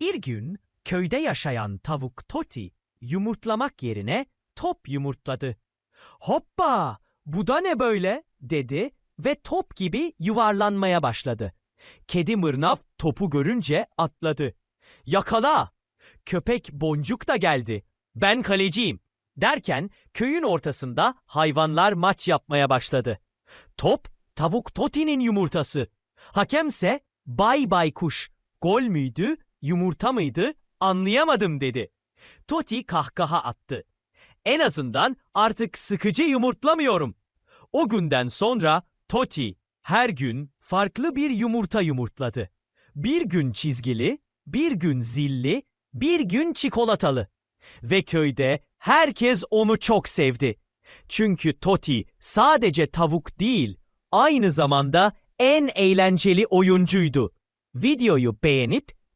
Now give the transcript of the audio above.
Bir gün köyde yaşayan tavuk Toti yumurtlamak yerine top yumurtladı. Hoppa! Bu da ne böyle? dedi ve top gibi yuvarlanmaya başladı. Kedi mırnav topu görünce atladı. Yakala! Köpek boncuk da geldi. Ben kaleciyim derken köyün ortasında hayvanlar maç yapmaya başladı. Top tavuk Toti'nin yumurtası. Hakemse bay bay kuş. Gol müydü, yumurta mıydı anlayamadım dedi. Toti kahkaha attı. En azından artık sıkıcı yumurtlamıyorum. O günden sonra Toti her gün farklı bir yumurta yumurtladı. Bir gün çizgili, bir gün zilli, bir gün çikolatalı. Ve köyde herkes onu çok sevdi. Çünkü Toti sadece tavuk değil, aynı zamanda en eğlenceli oyuncuydu. Videoyu beğenip